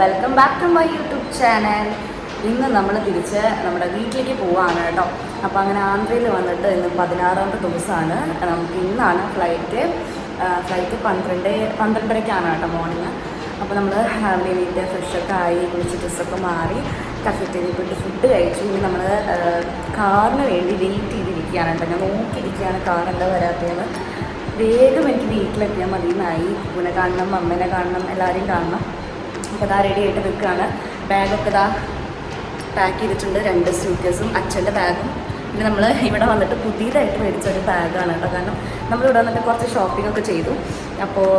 Welcome back to my YouTube channel ഇന്ന് നമ്മൾ തിരിച്ച് നമ്മുടെ വീട്ടിലേക്ക് പോവാണ് കേട്ടോ. അപ്പോൾ അങ്ങനെ ആന്ധ്രയിൽ വന്നിട്ട് ഇന്ന് പതിനാറാമത്തെ ദിവസമാണ് നമുക്ക് ഇന്നാണ് ഫ്ലൈറ്റ് ഫ്ലൈറ്റ് പന്ത്രണ്ട് പന്ത്രണ്ടരയ്ക്കാണ് കേട്ടോ മോർണിംഗ് അപ്പോൾ നമ്മൾ വീട്ടിൽ ഫ്രഷൊക്കെ ആയി കുളിച്ച് ഡ്രസ്സൊക്കെ മാറി കഫറ്റേരിയിൽ പോയിട്ട് ഫുഡ് കഴിച്ചു. ഇനി നമ്മൾ കാറിന് വേണ്ടി വെയിറ്റ് ചെയ്തിരിക്കുകയാണ് കേട്ടോ. ഞാൻ നോക്കിയിരിക്കുകയാണ് കാർ എന്താ വരാത്തതെന്ന്. വേഗം എനിക്ക് വീട്ടിലെത്തിയാൽ മതി എന്നായി പിന്നെ കാണണം അമ്മേനെ കാണണം എല്ലാവരെയും കാണണം. ഇതാ റെഡി ആയിട്ട് നിൽക്കുകയാണ്. ബാഗൊക്കെ ഇതാ പാക്ക് ചെയ്തിട്ടുണ്ട്. രണ്ട് സ്യൂക്കേസും അച്ഛന്റെ ബാഗും പിന്നെ നമ്മൾ ഇവിടെ വന്നിട്ട് പുതിയതായിട്ട് മേടിച്ച ഒരു ബാഗാണ് കേട്ടോ. കാരണം നമ്മൾ ഇവിടെ വന്നിട്ട് കുറച്ച് ഷോപ്പിംഗ് ഒക്കെ ചെയ്തു. അപ്പോൾ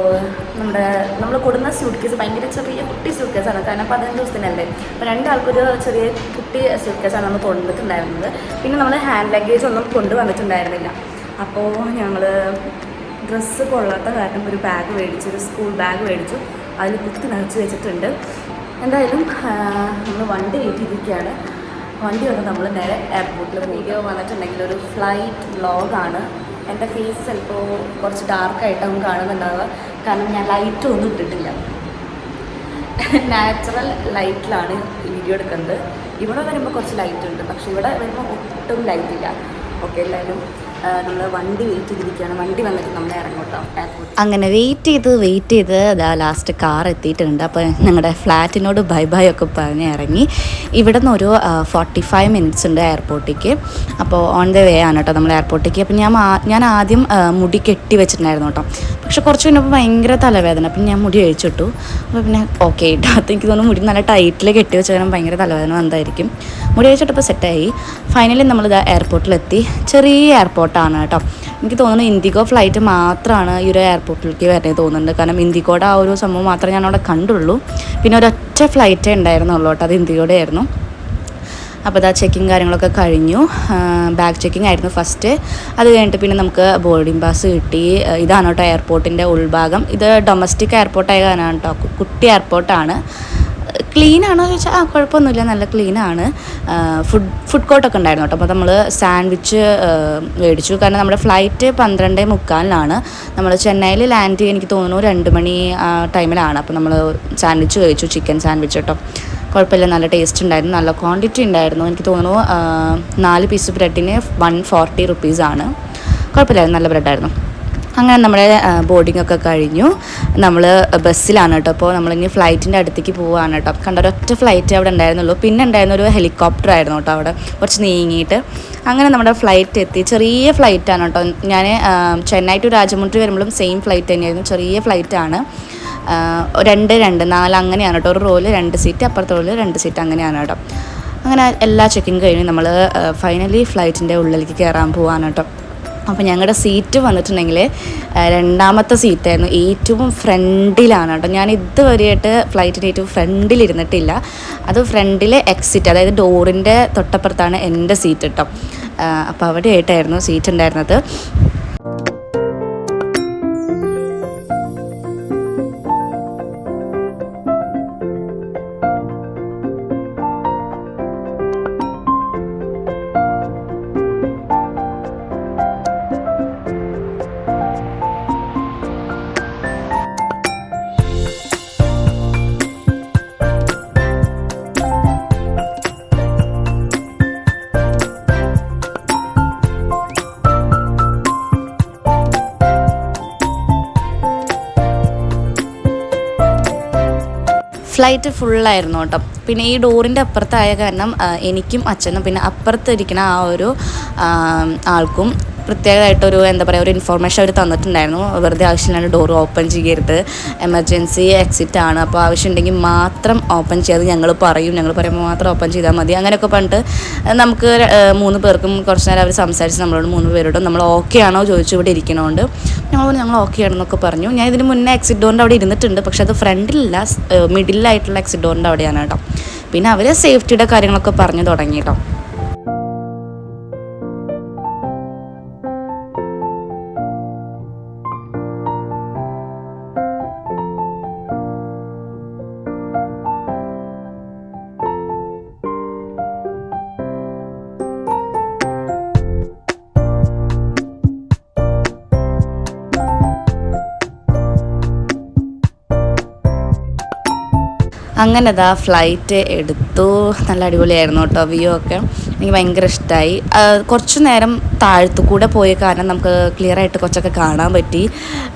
നമ്മുടെ നമ്മൾ കൊടുന്ന സ്യൂട്ട് കേസ് ഭയങ്കര ചെറിയ കുട്ടി സ്യൂട്ട് കേസാണ് കാരണം പതിനഞ്ച് ദിവസത്തിനല്ലേ. അപ്പോൾ രണ്ടാൾക്കൊരു ചെറിയ കുട്ടി സ്യൂട്ട് കേസാണ് നമ്മൾ കൊണ്ടുവന്നിട്ടുണ്ടായിരുന്നത്. പിന്നെ നമ്മൾ ഹാൻഡ് ലഗേജ് ഒന്നും കൊണ്ടുവന്നിട്ടുണ്ടായിരുന്നില്ല. അപ്പോൾ ഞങ്ങൾ ഡ്രസ്സ് കൊള്ളാത്ത കാരണം ഒരു ബാഗ് മേടിച്ചു ഒരു സ്കൂൾ ബാഗ് മേടിച്ചു. അതിൽ കുത്തി നിറച്ച് വെച്ചിട്ടുണ്ട്. എന്തായാലും നമ്മൾ വണ്ടി വീട്ടിലിരിക്കുകയാണ്. വണ്ടി വന്ന് നമ്മൾ നേരെ എയർപോർട്ടിൽ വീഡിയോ വന്നിട്ടുണ്ടെങ്കിൽ ഒരു ഫ്ലൈറ്റ് വ്ളോഗാണ് എന്റെ ഫേസ് ചിലപ്പോൾ കുറച്ച് ഡാർക്കായിട്ടാവും കാണുന്നുണ്ടാവുക. കാരണം ഞാൻ ലൈറ്റ് ഒന്നും ഇട്ടിട്ടില്ല. നാച്ചുറൽ ലൈറ്റിലാണ് വീഡിയോ എടുക്കുന്നത്. ഇവിടെ വരുമ്പോൾ കുറച്ച് ലൈറ്റ് ഉണ്ട്. പക്ഷെ ഇവിടെ വരുമ്പോൾ ഒട്ടും ലൈറ്റ് ഇല്ല. ഓക്കെ എല്ലാവരും വണ്ടി വെയിറ്റ് ചെയ്തിരിക്കുകയാണ്. വണ്ടി നമ്മൾ എയർപോർട്ട് അങ്ങനെ വെയിറ്റ് ചെയ്ത് വെയിറ്റ് ചെയ്ത് അതാ ലാസ്റ്റ് കാർ എത്തിയിട്ടുണ്ട്. അപ്പോൾ ഞങ്ങളുടെ ഫ്ലാറ്റിനോട് ബൈ ബൈ ഒക്കെ പറഞ്ഞ് ഇറങ്ങി. ഇവിടെ നിന്ന് ഒരു ഫോർട്ടി ഫൈവ് മിനിറ്റ്സ് ഉണ്ട് എയർപോർട്ടിലേക്ക് അപ്പോൾ ഓൺ ദ വേ ആണ് കേട്ടോ നമ്മൾ എയർപോർട്ടിലേക്ക് അപ്പോൾ ഞാൻ ഞാൻ ആദ്യം മുടി കെട്ടി വെച്ചിട്ടുണ്ടായിരുന്നു കേട്ടോ. പക്ഷെ കുറച്ച് കഴിഞ്ഞപ്പോൾ ഭയങ്കര തലവേദന. പിന്നെ ഞാൻ മുടി അഴിച്ചിട്ടു. അപ്പോൾ പിന്നെ ഓക്കെ കേട്ടോ അത് എനിക്ക് തോന്നുന്നു മുടി നല്ല ടൈറ്റിൽ കെട്ടി വെച്ച കാരണം ഭയങ്കര തലവേദന വന്നതായിരിക്കും മുടി അഴിച്ചിട്ടപ്പോൾ സെറ്റായി ഫൈനലി നമ്മളിത് എയർപോർട്ടിലെത്തി ചെറിയ എയർപോർട്ടാണ് കേട്ടോ. എനിക്ക് തോന്നുന്നു ഇൻഡിഗോ ഫ്ലൈറ്റ് മാത്രമാണ് ഈ ഒരു എയർപോർട്ടിലേക്ക് വരുന്നത് തോന്നുന്നുണ്ട്. കാരണം ഇൻഡിഗോയുടെ ആ ഒരു സംഭവം മാത്രമേ ഞാൻ അവിടെ കണ്ടുള്ളൂ. പിന്നെ ഒരൊറ്റ ഫ്ലൈറ്റേ ഉണ്ടായിരുന്നുള്ളൂ കേട്ടോ. അത് ഇൻഡിഗോയുടെ ആയിരുന്നു. അപ്പോൾ ഇതാ ചെക്കിങ് കാര്യങ്ങളൊക്കെ കഴിഞ്ഞു. ബാഗ് ചെക്കിംഗ് ആയിരുന്നു ഫസ്റ്റ് അത് കഴിഞ്ഞിട്ട് പിന്നെ നമുക്ക് ബോർഡിംഗ് പാസ് കിട്ടി. ഇതാണ് കേട്ടോ എയർപോർട്ടിന്റെ ഉൾഭാഗം. ഇത് ഡൊമസ്റ്റിക് എയർപോർട്ടായ കാരണം കേട്ടോ. കുട്ടി എയർപോർട്ടാണ് ക്ലീൻ ആണോ എന്ന് ചോദിച്ചാൽ ആ കുഴപ്പമൊന്നുമില്ല. നല്ല ക്ലീൻ ആണ്. ഫുഡ് ഫുഡ് കോർട്ടൊക്കെ ഉണ്ടായിരുന്നു കേട്ടോ. അപ്പോൾ നമ്മൾ സാൻഡ്വിച്ച് മേടിച്ചു. കാരണം നമ്മുടെ ഫ്ലൈറ്റ് പന്ത്രണ്ട് മുക്കാലിനാണ്. നമ്മൾ ചെന്നൈയിൽ ലാൻഡ് എനിക്ക് തോന്നുന്നു രണ്ട് മണി ടൈമിലാണ് അപ്പോൾ നമ്മൾ സാൻഡ്വിച്ച് കഴിച്ചു ചിക്കൻ സാൻഡ്വിച്ച് കേട്ടോ. കുഴപ്പമില്ല നല്ല ടേസ്റ്റ് ഉണ്ടായിരുന്നു. നല്ല ക്വാണ്ടിറ്റി ഉണ്ടായിരുന്നു. എനിക്ക് തോന്നുന്നു നാല് പീസ് ബ്രെഡിന് വൺ ഫോർട്ടി റുപ്പീസാണ് കുഴപ്പമില്ലായിരുന്നു നല്ല ബ്രെഡായിരുന്നു അങ്ങനെ നമ്മുടെ ബോർഡിംഗ് ഒക്കെ കഴിഞ്ഞു. നമ്മൾ ബസ്സിലാണ് കേട്ടോ. അപ്പോൾ നമ്മളിനി ഫ്ലൈറ്റിന്റെ അടുത്തേക്ക് പോവുകയാണ് കേട്ടോ. കണ്ട ഒരൊറ്റ ഫ്ലൈറ്റ് അവിടെ ഉണ്ടായിരുന്നുള്ളൂ. പിന്നെ ഉണ്ടായിരുന്ന ഒരു ഹെലികോപ്റ്റർ ആയിരുന്നു കേട്ടോ അവിടെ. കുറച്ച് നീങ്ങിയിട്ട്. അങ്ങനെ നമ്മുടെ ഫ്ലൈറ്റ് എത്തി. ചെറിയ ഫ്ലൈറ്റാണ് കേട്ടോ. ഞാൻ ചെന്നൈ ടു രാജമുണ്ട്രി വരുമ്പോഴും സെയിം ഫ്ലൈറ്റ് തന്നെയായിരുന്നു. ചെറിയ ഫ്ലൈറ്റാണ് രണ്ട് രണ്ട് നാല് അങ്ങനെയാണ് കേട്ടോ. ഒരു റോൽ രണ്ട് സീറ്റ് അപ്പുറത്തെ റോൽ രണ്ട് സീറ്റ് അങ്ങനെയാണ് കേട്ടോ. അങ്ങനെ എല്ലാ ചെക്കിങ് കഴിഞ്ഞ് നമ്മൾ ഫൈനലി ഫ്ലൈറ്റിന്റെ ഉള്ളിലേക്ക് കയറാൻ പോവാണ് കേട്ടോ. അപ്പോൾ ഞങ്ങളുടെ സീറ്റ് വന്നിട്ടുണ്ടെങ്കിൽ രണ്ടാമത്തെ സീറ്റായിരുന്നു ഏറ്റവും ഫ്രണ്ടിലാണ് കേട്ടോ. ഞാൻ ഇതുവരെയായിട്ട് ഫ്ലൈറ്റിന്റെ ഏറ്റവും ഫ്രണ്ടിലിരുന്നിട്ടില്ല. അത് ഫ്രണ്ടിലെ എക്സിറ്റ് അതായത് ഡോറിന്റെ തൊട്ടപ്പുറത്താണ് എന്റെ സീറ്റ് കേട്ടോ അപ്പോൾ അവിടെ ആയിട്ടായിരുന്നു സീറ്റ് ഉണ്ടായിരുന്നത്. ഫ്ലൈറ്റ് ഫുള്ളായിരുന്നു കേട്ടോ. പിന്നെ ഈ ഡോറിന്റെ അപ്പുറത്തായ കാരണം എനിക്കും അച്ഛനും പിന്നെ അപ്പുറത്തിരിക്കുന്ന ആ ഒരു ആൾക്കും പ്രത്യേകമായിട്ടൊരു എന്താ പറയുക ഒരു ഇൻഫോർമേഷൻ അവർ തന്നിട്ടുണ്ടായിരുന്നു. വെറുതെ ആവശ്യമില്ലാണ്ട് ഡോർ ഓപ്പൺ ചെയ്യരുത്. എമർജൻസി എക്സിറ്റ് ആണ്. അപ്പോൾ ആവശ്യമുണ്ടെങ്കിൽ മാത്രം ഓപ്പൺ ചെയ്യാതെ ഞങ്ങൾ പറയും. ഞങ്ങൾ പറയുമ്പോൾ മാത്രം ഓപ്പൺ ചെയ്താൽ മതി. അങ്ങനെയൊക്കെ പറഞ്ഞിട്ട് നമുക്ക് മൂന്ന് പേർക്കും കുറച്ച് നേരം അവർ സംസാരിച്ച് നമ്മളോട് മൂന്ന് പേരോടും നമ്മൾ ഓക്കെ ആണോ? ചോദിച്ചു ഇവിടെ ഇരിക്കണോണ്ട്. ഞങ്ങൾ ഞങ്ങൾ ഓക്കെ ആണെന്നൊക്കെ പറഞ്ഞു. ഞാൻ ഇതിന് മുന്നേ എക്സിറ്റ് ഡോറിന്റെ അവിടെ ഇരുന്നിട്ടുണ്ട്. പക്ഷേ അത് ഫ്രണ്ടിലില്ല മിഡിലായിട്ടുള്ള എക്സിറ്റ് ഡോറിന്റെ അവിടെയാണ് കേട്ടോ. പിന്നെ അവർ സേഫ്റ്റിയുടെ കാര്യങ്ങളൊക്കെ പറഞ്ഞു തുടങ്ങി കേട്ടോ. അങ്ങനെ അതാ ഫ്ലൈറ്റ് എടുത്തു. നല്ല അടിപൊളിയായിരുന്നു കേട്ടോ വ്യൂ ഒക്കെ. എനിക്ക് ഭയങ്കര ഇഷ്ടമായി കുറച്ച് നേരം താഴത്തു കൂടെ പോയ കാരണം നമുക്ക് ക്ലിയർ ആയിട്ട് കുറച്ചൊക്കെ കാണാൻ പറ്റി.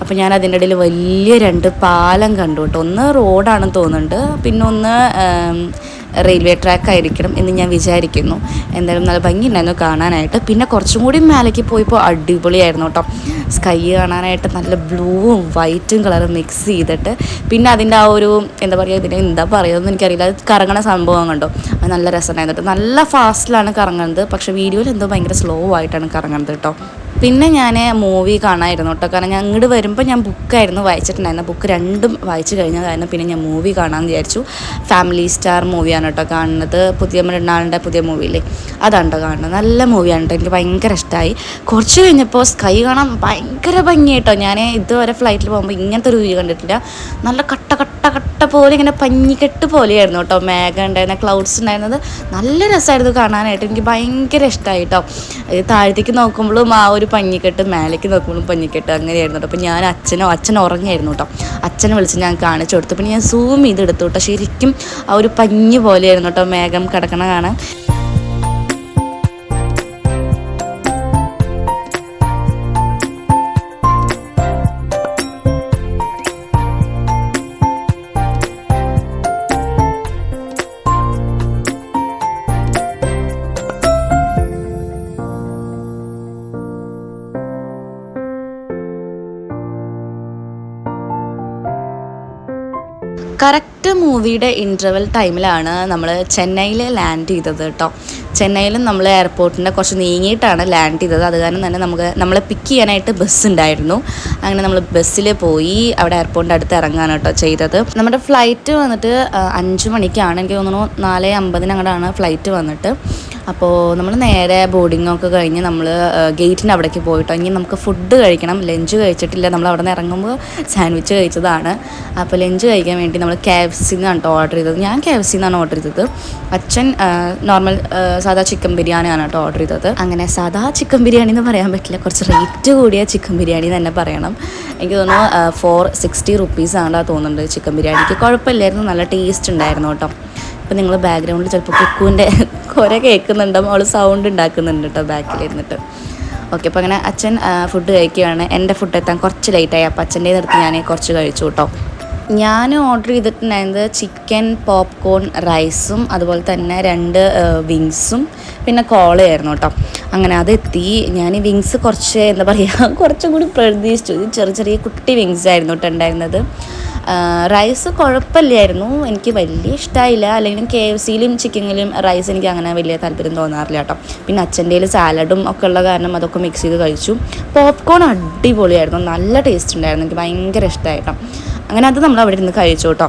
അപ്പോൾ ഞാൻ അതിന്റെ ഇടയിൽ വലിയ രണ്ട് പാലം കണ്ടു കേട്ടോ. ഒന്ന് റോഡാണെന്ന് തോന്നുന്നുണ്ട്. പിന്നെ ഒന്ന് റെയിൽവേ ട്രാക്ക് ആയിരിക്കണം എന്ന് ഞാൻ വിചാരിക്കുന്നു. എന്തായാലും നല്ല ഭംഗിയുണ്ടായിരുന്നു കാണാനായിട്ട്. പിന്നെ കുറച്ചും കൂടി മേലേക്ക് പോയപ്പോൾ അടിപൊളിയായിരുന്നു കേട്ടോ. സ്കൈ കാണാനായിട്ട് നല്ല ബ്ലൂവും വൈറ്റും കളറും മിക്സ് ചെയ്തിട്ട് പിന്നെ അതിന്റെ ആ ഒരു എന്താ പറയുക ഇതിനെ എന്താ പറയുക എനിക്കറിയില്ല. അത് കറങ്ങണ സംഭവം കണ്ടോ? അത് നല്ല രസമായിരുന്നു കേട്ടോ. നല്ല ഫാസ്റ്റിലാണ് കറങ്ങുന്നത് പക്ഷേ വീഡിയോയിൽ എന്തോ ഭയങ്കര സ്ലോ ആയിട്ടാണ് കറങ്ങുന്നത് കേട്ടോ. പിന്നെ ഞാൻ മൂവി കാണാമായിരുന്നു കേട്ടോ കാരണം ഞാൻ ഇങ്ങോട്ട് വരുമ്പോൾ ഞാൻ ബുക്കായിരുന്നു വായിച്ചിട്ടുണ്ടായിരുന്നത് ബുക്ക് രണ്ടും വായിച്ചു കഴിഞ്ഞ കാരണം പിന്നെ ഞാൻ മൂവി കാണാമെന്ന് വിചാരിച്ചു. ഫാമിലി സ്റ്റാർ മൂവിയാണ് കേട്ടോ കാണുന്നത്. പുതിയ മൃണാളിന്റെ പുതിയ മൂവിയില്ലേ അതാണ് കേട്ടോ കാണുന്നത്. നല്ല മൂവിയാണ് കേട്ടോ എനിക്ക് ഭയങ്കര ഇഷ്ടമായി കുറച്ച് കഴിഞ്ഞപ്പോൾ സ്കൈ കാണാൻ ഭയങ്കര ഭംഗി കേട്ടോ ഞാൻ ഇതുവരെ ഫ്ലൈറ്റിൽ പോകുമ്പോൾ ഇങ്ങനത്തെ ഒരു വ്യൂ കണ്ടിട്ടില്ല. നല്ല കട്ട കട്ട കട്ട പോലെ ഇങ്ങനെ പഞ്ഞിക്കെട്ട് പോലെയായിരുന്നു കേട്ടോ മേഘം ഉണ്ടായിരുന്ന ക്ലൗഡ്സ് ഉണ്ടായിരുന്നത്. നല്ല രസമായിരുന്നു കാണാനായിട്ട്. എനിക്ക് ഭയങ്കര ഇഷ്ടമായി കേട്ടോ താഴത്തേക്ക് നോക്കുമ്പോഴും ആ ഒരു പഞ്ഞിക്കെട്ട് മേലേക്ക് നോക്കുമ്പോഴും പഞ്ഞിക്കെട്ട് അങ്ങനെയായിരുന്നു കേട്ടോ. അപ്പോൾ ഞാൻ അച്ഛനോ അച്ഛൻ ഉറങ്ങിയായിരുന്നു കേട്ടോ. അച്ഛനെ വിളിച്ച് ഞാൻ കാണിച്ചു കൊടുത്തു. പിന്നെ ഞാൻ സൂം ചെയ്തെടുത്തു കേട്ടോ. ശരിക്കും ആ ഒരു പഞ്ഞ് പോലെയായിരുന്നു കേട്ടോ മേഘം കിടക്കണ കാണാൻ. കറക്റ്റ് മൂവിയുടെ ഇന്റർവെൽ ടൈമിലാണ് നമ്മൾ ചെന്നൈയിൽ ലാൻഡ് ചെയ്തത് കേട്ടോ ചെന്നൈയിലും നമ്മൾ എയർപോർട്ടിന്റെ കുറച്ച് നീങ്ങിയിട്ടാണ് ലാൻഡ് ചെയ്തത്. അത് കാരണം തന്നെ നമുക്ക് നമ്മളെ പിക്ക് ചെയ്യാനായിട്ട് ബസ് ഉണ്ടായിരുന്നു. അങ്ങനെ നമ്മൾ ബസ്സിൽ പോയി അവിടെ എയർപോർട്ടിന്റെ അടുത്ത് ഇറങ്ങാനാണ് കേട്ടോ ചെയ്തത്. നമ്മുടെ ഫ്ലൈറ്റ് വന്നിട്ട് അഞ്ച് മണിക്കാണ്. എനിക്ക് തോന്നുന്നു നാല് അമ്പതിന് അങ്ങോട്ടാണ് ഫ്ലൈറ്റ് വന്നിട്ട്. അപ്പോൾ നമ്മൾ നേരെ ബോർഡിങ്ങൊക്കെ കഴിഞ്ഞ് നമ്മൾ ഗേറ്റിന്റെ അവിടേക്ക് പോയിട്ടോ. ഇനി നമുക്ക് ഫുഡ് കഴിക്കണം. ലഞ്ച് കഴിച്ചിട്ടില്ല. നമ്മൾ അവിടെ നിന്ന് ഇറങ്ങുമ്പോൾ സാൻഡ്വിച്ച് കഴിച്ചതാണ്. അപ്പോൾ ലഞ്ച് കഴിക്കാൻ വേണ്ടി നമ്മൾ കെ എഫ് സിന്നാണ് കേട്ടോ ഓർഡർ ചെയ്തത്. ഞാൻ കെ എഫ് സിന്നാണ് ഓർഡർ ചെയ്തത്. അച്ഛൻ നോർമൽ സാധാ ചിക്കൻ ബിരിയാണിയാണ് കേട്ടോ ഓർഡർ ചെയ്തത്. അങ്ങനെ സാധാ ചിക്കൻ ബിരിയാണി എന്ന് പറയാൻ പറ്റില്ല. കുറച്ച് റേറ്റ് കൂടിയ ചിക്കൻ ബിരിയാണി തന്നെ പറയണം. എനിക്ക് തോന്നുന്നു ഫോർ സിക്സ്റ്റി റുപ്പീസ് റുപ്പീസാണ് തോന്നുന്നുണ്ട് ചിക്കൻ ബിരിയാണിക്ക്. കുഴപ്പമില്ലായിരുന്നു. നല്ല ടേസ്റ്റ് ഉണ്ടായിരുന്നു കേട്ടോ ഇപ്പം നിങ്ങൾ ബാക്ക്ഗ്രൗണ്ടിൽ ചിലപ്പോൾ കുക്കുവിന്റെ കുര കേൾക്കുന്നുണ്ടാവും. അവൾ സൗണ്ട് ഉണ്ടാക്കുന്നുണ്ട് കേട്ടോ ബാക്കിലിരുന്നിട്ട്. ഓക്കെ അപ്പോൾ അങ്ങനെ അച്ഛൻ ഫുഡ് കഴിക്കുകയാണ്. എന്റെ ഫുഡ് എത്താൻ കുറച്ച് ലേറ്റായി അപ്പോൾ അച്ഛന്റെ നിർത്തി ഞാൻ കുറച്ച് കഴിച്ചു കേട്ടോ ഞാൻ ഓർഡർ ചെയ്തിട്ടുണ്ടായിരുന്നത് ചിക്കൻ പോപ്കോൺ റൈസും അതുപോലെ തന്നെ രണ്ട് വിങ്സും പിന്നെ കോളയായിരുന്നു കേട്ടോ. അങ്ങനെ അതെത്തി. ഞാൻ ഈ വിങ്സ് കുറച്ച് എന്താ പറയുക കുറച്ചും കൂടി പ്രതീക്ഷിച്ചു. ചെറിയ ചെറിയ കുട്ടി വിങ്സ് ആയിരുന്നു കേട്ടോ ഉണ്ടായിരുന്നത്. റൈസ് കുഴപ്പമില്ലായിരുന്നു. എനിക്ക് വലിയ ഇഷ്ടമായില്ല അല്ലെങ്കിൽ കെ എഫ് സിയിലും ചിക്കനിലും റൈസ് എനിക്ക് അങ്ങനെ വലിയ താല്പര്യം തോന്നാറില്ല കേട്ടോ. പിന്നെ അച്ഛന്റെ സാലഡും ഒക്കെ ഉള്ള കാരണം അതൊക്കെ മിക്സ് ചെയ്ത് കഴിച്ചു. പോപ്കോൺ അടിപൊളിയായിരുന്നു. നല്ല ടേസ്റ്റ് ഉണ്ടായിരുന്നു. എനിക്ക് ഭയങ്കര ഇഷ്ടമായിട്ടോ അങ്ങനെ അത് നമ്മൾ അവിടെ ഇരുന്ന് കഴിച്ചു കേട്ടോ.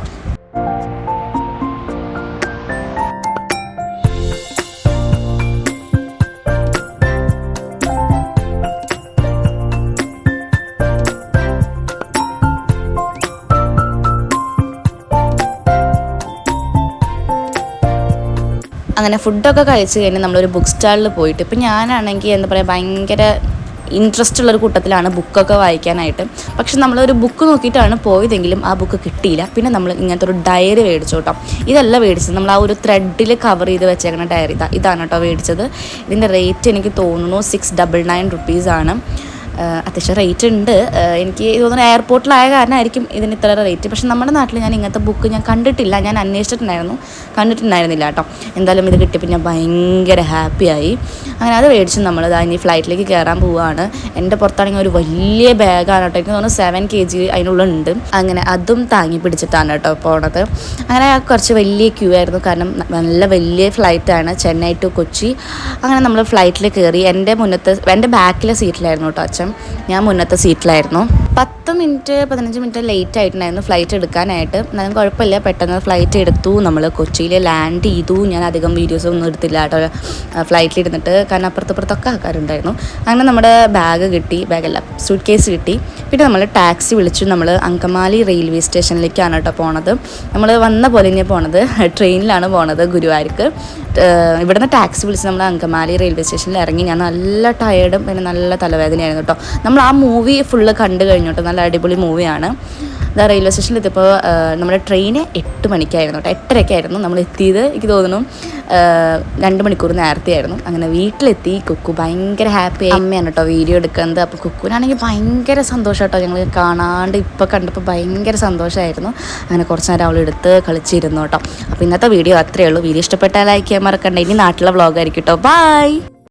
അങ്ങനെ ഫുഡൊക്കെ കഴിച്ച് കഴിഞ്ഞ് നമ്മളൊരു ബുക്ക് സ്റ്റാളിൽ പോയിട്ട് ഇപ്പം ഞാനാണെങ്കിൽ എന്താ പറയുക ഭയങ്കര ഇൻട്രസ്റ്റ് ഉള്ളൊരു കൂട്ടത്തിലാണ് ബുക്കൊക്കെ വായിക്കാനായിട്ട്. പക്ഷെ നമ്മളൊരു ബുക്ക് നോക്കിയിട്ടാണ് പോയതെങ്കിലും ആ ബുക്ക് കിട്ടിയില്ല. പിന്നെ നമ്മൾ ഇങ്ങനത്തെ ഒരു ഡയറി മേടിച്ചു കേട്ടോ. ഇതല്ല മേടിച്ചത്. നമ്മൾ ആ ഒരു ത്രെഡിൽ കവർ ചെയ്ത് വെച്ചേക്കുന്ന ഡയറി ഇതാ. ഇതാണ് കേട്ടോ മേടിച്ചത്. ഇതിന്റെ റേറ്റ് എനിക്ക് തോന്നുന്നു സിക്സ് ഡബിൾ നയൻ റുപ്പീസാണ് അത്യാവശ്യം റേറ്റ് ഉണ്ട്. എനിക്ക് തോന്നുന്നു എയർപോർട്ടിലായ കാരണമായിരിക്കും ഇതിന് ഇത്ര റേറ്റ് പക്ഷെ നമ്മുടെ നാട്ടിൽ ഞാൻ ഇങ്ങനത്തെ ബുക്ക് ഞാൻ കണ്ടിട്ടില്ല. ഞാൻ അന്വേഷിച്ചിട്ടുണ്ടായിരുന്നു. കണ്ടിട്ടുണ്ടായിരുന്നില്ല കേട്ടോ. എന്തായാലും ഇത് കിട്ടിയപ്പോൾ ഞാൻ ഭയങ്കര ഹാപ്പിയായി അങ്ങനെ അത് മേടിച്ച് നമ്മൾ ഇതാ ഇനി ഫ്ലൈറ്റിലേക്ക് കയറാൻ പോവുകയാണ് എന്റെ പുറത്താണെങ്കിൽ ഒരു വലിയ ബാഗാണ് കേട്ടോ. എനിക്ക് തോന്നുന്നു സെവൻ കെ ജി അതിനുള്ളുണ്ട്. അങ്ങനെ അതും താങ്ങി പിടിച്ചിട്ടാണ് കേട്ടോ പോണത്. അങ്ങനെ കുറച്ച് വലിയ ക്യൂ ആയിരുന്നു. കാരണം നല്ല വലിയ ഫ്ലൈറ്റാണ് ചെന്നൈ ടു കൊച്ചി. അങ്ങനെ നമ്മൾ ഫ്ലൈറ്റിൽ കയറി എന്റെ മുന്നത്തെ എന്റെ ബാക്കിലെ സീറ്റിലായിരുന്നു കേട്ടോ അച്ഛൻ. ഞാൻ മുന്നത്തെ സീറ്റിലായിരുന്നു. പത്ത് മിനിറ്റ് പതിനഞ്ച് മിനിറ്റ് ലേറ്റ് ആയിട്ടുണ്ടായിരുന്നു ഫ്ലൈറ്റ് എടുക്കാനായിട്ട്. എന്നാലും കുഴപ്പമില്ല പെട്ടെന്ന് ഫ്ലൈറ്റ് എടുത്തു. നമ്മൾ കൊച്ചിയിൽ ലാൻഡ് ചെയ്തു. ഞാൻ അധികം വീഡിയോസ് ഒന്നും എടുത്തില്ല കേട്ടോ. ഫ്ലൈറ്റിൽ ഇരുന്നിട്ട്. കാരണം അപ്പുറത്തപ്പുറത്തൊക്കെ ആൾക്കാരുണ്ടായിരുന്നു. അങ്ങനെ നമ്മുടെ ബാഗ് കിട്ടി. ബാഗല്ല സൂട്ട് കേസ് കിട്ടി. പിന്നെ നമ്മൾ ടാക്സി വിളിച്ചു. നമ്മൾ അങ്കമാലി റെയിൽവേ സ്റ്റേഷനിലേക്കാണ് കേട്ടോ പോണത്. നമ്മൾ വന്ന പോലെ തന്നെ പോണത്. ട്രെയിനിലാണ് പോണത് ഗുരുവായൂർക്ക്. ഇവിടുന്ന് ടാക്സി വിളിച്ച് നമ്മൾ അങ്കമാലി റെയിൽവേ സ്റ്റേഷനിൽ ഇറങ്ങി. ഞാൻ നല്ല ടയേർഡും പിന്നെ നല്ല തലവേദനയായിരുന്നു കേട്ടോ. നമ്മൾ ആ മൂവി ഫുള്ള് കണ്ടു കഴിഞ്ഞു കേട്ടോ നല്ല അടിപൊളി മൂവിയാണ് ഇതാ റെയിൽവേ സ്റ്റേഷനിൽ എത്തിയപ്പോൾ നമ്മുടെ ട്രെയിന് എട്ട് മണിക്കായിരുന്നു കേട്ടോ എട്ടരയ്ക്കായിരുന്നു നമ്മൾ എത്തിയത്. എനിക്ക് തോന്നുന്നു രണ്ട് മണിക്കൂർ നേരത്തെ ആയിരുന്നു. അങ്ങനെ വീട്ടിലെത്തി. കുക്കു ഭയങ്കര ഹാപ്പി അമ്മയാണ് കേട്ടോ വീഡിയോ എടുക്കുന്നത്. അപ്പോൾ കുക്കുവിനാണെങ്കിൽ ഭയങ്കര സന്തോഷം കേട്ടോ ഞങ്ങൾ കാണാണ്ട് ഇപ്പോൾ കണ്ടപ്പോൾ ഭയങ്കര സന്തോഷമായിരുന്നു അങ്ങനെ കുറച്ച് നേരം അവൾ എടുത്ത് കളിച്ചിരുന്നു കേട്ടോ അപ്പോൾ ഇന്നത്തെ വീഡിയോ അത്രയേ ഉള്ളൂ. വീഡിയോ ഇഷ്ടപ്പെട്ടാൽ ലൈക്ക് ചെയ്യാൻ മറക്കണ്ട. ഇനി നാട്ടിലെ വ്ളോഗായിരിക്കും കേട്ടോ ബൈ